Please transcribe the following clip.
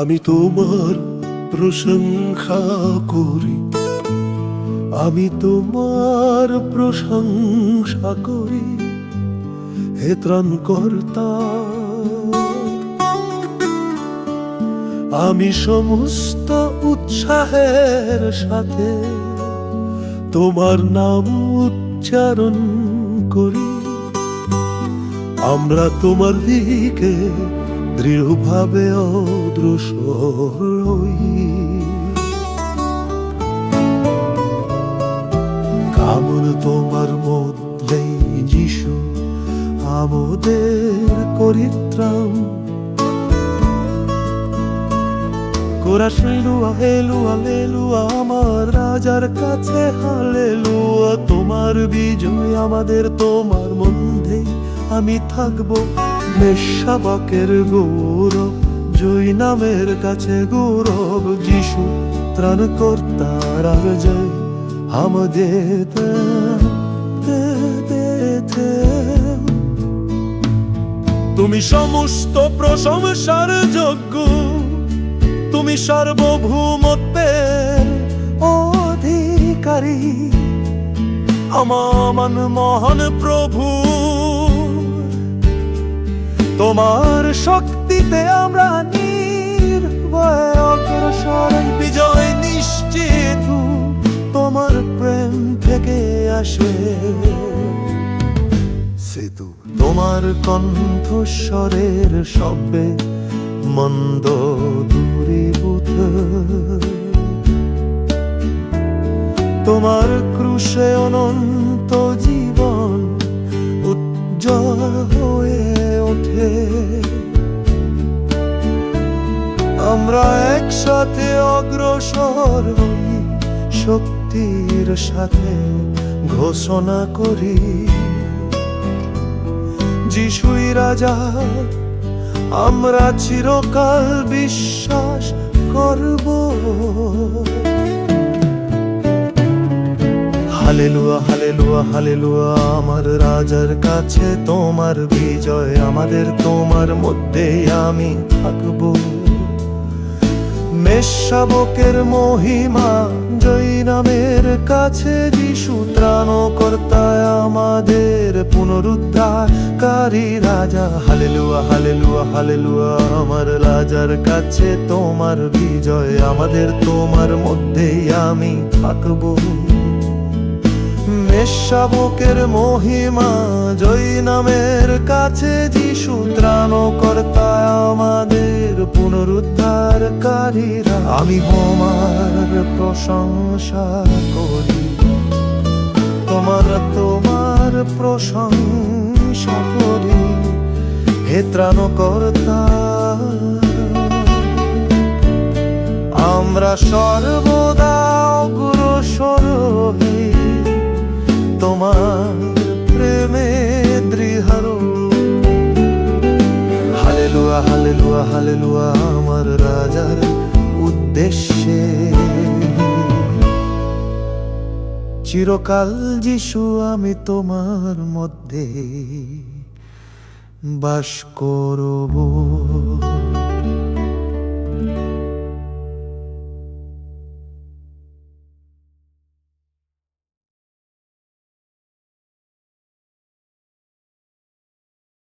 আমি তোমার প্রশংসা করি। আমি তোমার প্রশংসা করি। হে ত্রাণকর্তা, আমি সমস্ত উৎসাহের সাথে তোমার নাম উচ্চারণ করি। আমরা তোমার দিকে দৃঢ়ভাবে অগ্রসর হই কামন তোমার মধ্যেই যিশু, আমাদের করিত্রাম। কোরাস হেলুয়া হেলুয়া, লেলুয়া, আমার রাজার কাছে, হালেলুয়া। তোমার বিজয় আমাদের তোমার মধ্যেই আমি থাকব মেষাবাকের গৌরব জয় নামের কাছে গৌরব, যিশু ত্রাণ কর্তার আর জয় আমাদের। তুমি সমস্ত প্রশংসার যোগ্য, তুমি সার্বভৌমত্বের অধিকারী আমার মহান প্রভু তোমার শক্তিতে আমরা নির্ভয় বিজয় নিশ্চিত, তোমার প্রেম থেকে আসে সেতু, তোমার কণ্ঠস্বরের শব্দে মন্দ দূরীভূত। তোমার ক্রুশে অনন্ত একসাথে অগ্রসর হই, শক্তির সাথে ঘোষণা করি। যিশুই রাজা, আমরা চিরকাল বিশ্বাস করব। হালেলুয়া হালেলুয়া হালেলুয়া, আমার রাজার কাছে তোমার বিজয়, আমাদের তোমার মধ্যে আমি থাকব। মেষশাবকের মহিমা জয় নামের কাছে যিশু ত্রাণকর্তায় আমাদের পুনরুদ্ধারকারী রাজা। হালেলুয়া হালেলুয়া হালেলুয়া, আমার রাজার কাছে তোমার বিজয়, আমাদের তোমার মধ্যেই আমি থাকব। মেষশাবকের মহিমা জয় নামের কাছে যিশু ত্রাণকর্তা আমাদের পুনরুদ্ধারকারীরা আমি তোমার প্রশংসা করি। তোমার তোমার প্রশংসা করি। হে ত্রাণকর্তা আমরা সর্বদা হালেলুয়া আমার রাজার উদ্দেশ্যে। চিরকাল যিশু আমি তোমার মধ্যে বাস করব।